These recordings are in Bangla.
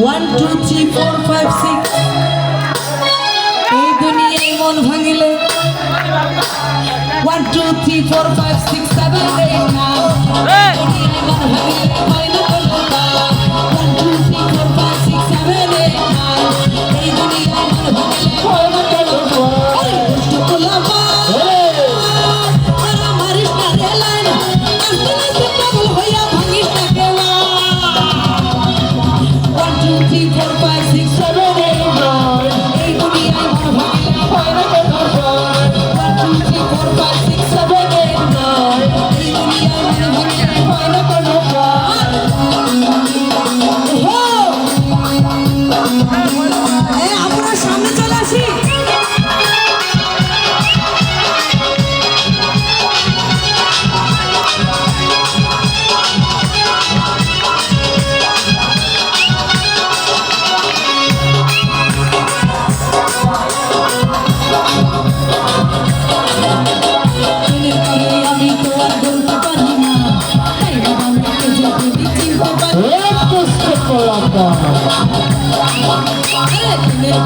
One two three four five six এই দুনিয়ায় মন ভাঙিলে। One two three four five six seven eight nine এই দুনিয়ায় মন ভাঙিলে।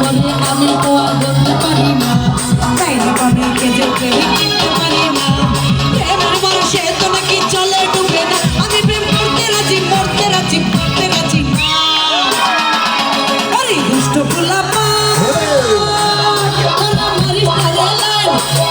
বলে আমি তো বলতে পারি না তাই জীবনে কেজে কেউ কিনতে পারি না প্রেমের মানুষে তো নাকি চলে ডুবে না আমি প্রেম করতে রাজি মরতে রাজি করতে রাজি না আরে দুষ্ট গোলাপ তোরা মরিস না রে